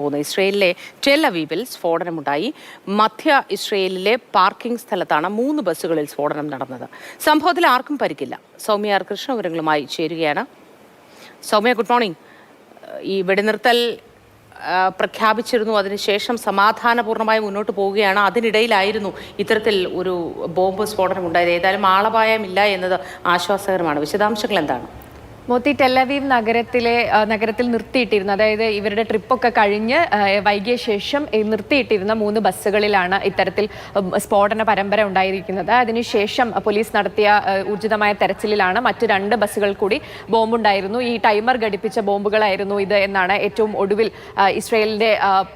പോകുന്നു ഇസ്രയേലിലെ ടെൽ അവീബിൽ സ്ഫോടനമുണ്ടായി. മധ്യ ഇസ്രയേലിലെ പാർക്കിംഗ് സ്ഥലത്താണ് മൂന്ന് ബസ്സുകളിൽ സ്ഫോടനം നടന്നത്. സംഭവത്തിൽ ആർക്കും പരിക്കില്ല. സൗമ്യ ആർ കൃഷ്ണപുരങ്ങളുമായി ചേരുകയാണ്. Soumya good morning. ഈ വെടിനിർത്തൽ പ്രഖ്യാപിച്ചിരുന്നു. അതിനുശേഷം സമാധാനപൂർണമായി മുന്നോട്ട് പോവുകയാണ്. അതിനിടയിലായിരുന്നു ഇത്തരത്തിൽ ഒരു ബോംബ് സ്ഫോടനം ഉണ്ടായത് ഏതായാലും ആളപായമില്ല എന്നത് ആശ്വാസകരമാണ്. വിശദാംശങ്ങൾ എന്താണ്? മോത്തി ടെല്ലവീവ് നഗരത്തിലെ നഗരത്തിൽ നിർത്തിയിട്ടിരുന്നു. അതായത് ഇവരുടെ ട്രിപ്പൊക്കെ കഴിഞ്ഞ് വൈകിയ ശേഷം നിർത്തിയിട്ടിരുന്ന മൂന്ന് ബസ്സുകളിലാണ് ഇത്തരത്തിൽ സ്ഫോടന പരമ്പര ഉണ്ടായിരിക്കുന്നത്. അതിനുശേഷം പോലീസ് നടത്തിയ ഊർജിതമായ തെരച്ചിലിലാണ് മറ്റ് രണ്ട് ബസ്സുകൾ കൂടി ബോംബുണ്ടായിരുന്നു. ഈ ടൈമർ ഘടിപ്പിച്ച ബോംബുകളായിരുന്നു ഇത് എന്നാണ് ഏറ്റവും ഒടുവിൽ ഇസ്രയേലിന്റെ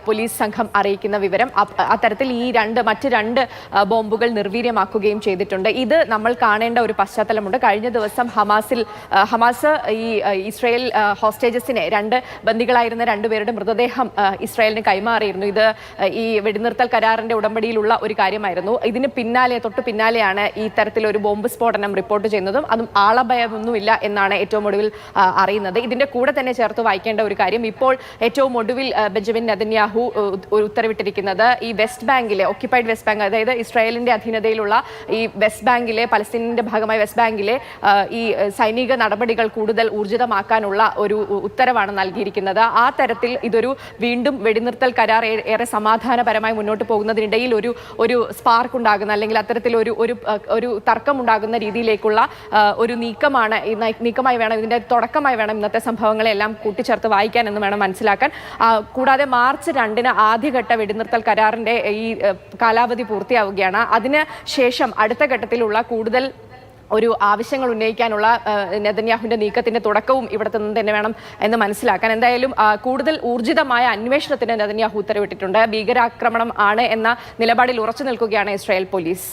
പോലീസ് സംഘം അറിയിക്കുന്ന വിവരം. അത്തരത്തിൽ ഈ രണ്ട് മറ്റ് രണ്ട് ബോംബുകൾ നിർവീര്യമാക്കുകയും ചെയ്തിട്ടുണ്ട്. ഇത് നമ്മൾ കാണേണ്ട ഒരു പശ്ചാത്തലമുണ്ട്. കഴിഞ്ഞ ദിവസം ഹമാസിൽ ഹമാസ് ഈ ഇസ്രയേൽ ഹോസ്റ്റേജസിനെ രണ്ട് ബന്ദികളായിരുന്ന രണ്ടുപേരുടെ മൃതദേഹം ഇസ്രയേലിന് കൈമാറിയിരുന്നു. ഇത് ഈ വെടിനിർത്തൽ കരാറിന്റെ ഉടമ്പടിയിലുള്ള ഒരു കാര്യമായിരുന്നു. ഇതിന് പിന്നാലെ തൊട്ട് പിന്നാലെയാണ് ഈ തരത്തിലൊരു ബോംബ് സ്ഫോടനം റിപ്പോർട്ട് ചെയ്യുന്നതും അതും ആളഭയമൊന്നുമില്ല എന്നാണ് ഏറ്റവും ഒടുവിൽ അറിയുന്നത്. ഇതിന്റെ കൂടെ തന്നെ ചേർത്ത് വായിക്കേണ്ട ഒരു കാര്യം ഇപ്പോൾ ഏറ്റവും ഒടുവിൽ ബെഞ്ചമിൻ നദന്യാഹു ഒരു ഉത്തരവിട്ടിരിക്കുന്നത് ഈ വെസ്റ്റ് ബാങ്കിലെ ഓക്യുപ്പൈഡ് വെസ്റ്റ് ബാങ്ക് അതായത് ഇസ്രായേലിന്റെ അധീനതയിലുള്ള ഈ വെസ്റ്റ് ബാങ്കിലെ പലസ്തീനിന്റെ ഭാഗമായ വെസ്റ്റ് ബാങ്കിലെ ഈ സൈനിക നടപടികൾ കൂടുതൽ ഊർജിതമാക്കാനുള്ള ഒരു ഉത്തരവാണ് നൽകിയിരിക്കുന്നത്. ആ തരത്തിൽ ഇതൊരു വീണ്ടും വെടിനിർത്തൽ കരാർ ഏറെ സമാധാനപരമായി മുന്നോട്ട് പോകുന്നതിനിടയിൽ ഒരു ഒരു സ്പാർക്ക് ഉണ്ടാകുന്ന അല്ലെങ്കിൽ അത്തരത്തിൽ ഒരു ഒരു ഒരു തർക്കം ഉണ്ടാകുന്ന രീതിയിലേക്കുള്ള ഒരു നീക്കമാണ് നീക്കമായി വേണം ഇതിന്റെ തുടക്കമായി വേണം ഇന്നത്തെ സംഭവങ്ങളെല്ലാം കൂട്ടിച്ചേർത്ത് വായിക്കാൻ എന്ന് വേണം മനസ്സിലാക്കാൻ. കൂടാതെ മാർച്ച് രണ്ടിന് ആദ്യഘട്ട വെടിനിർത്തൽ കരാറിന്റെ ഈ കാലാവധി പൂർത്തിയാവുകയാണ്. അതിന് ശേഷം അടുത്ത ഘട്ടത്തിലുള്ള കൂടുതൽ ഒരു ആവശ്യങ്ങൾ ഉന്നയിക്കാനുള്ള നെതന്യാഹുവിന്റെ നീക്കത്തിന്റെ തുടക്കവും ഇവിടെ നിന്ന് തന്നെ വേണം എന്ന് മനസ്സിലാക്കാൻ. എന്തായാലും കൂടുതൽ ഊർജിതമായ അന്വേഷണത്തിന് നെതന്യാഹു ഉത്തരവിട്ടിട്ടുണ്ട്. ഭീകരാക്രമണം ആണ് എന്ന നിലപാടിൽ ഉറച്ചു നിൽക്കുകയാണ് ഇസ്രായേൽ പോലീസ്.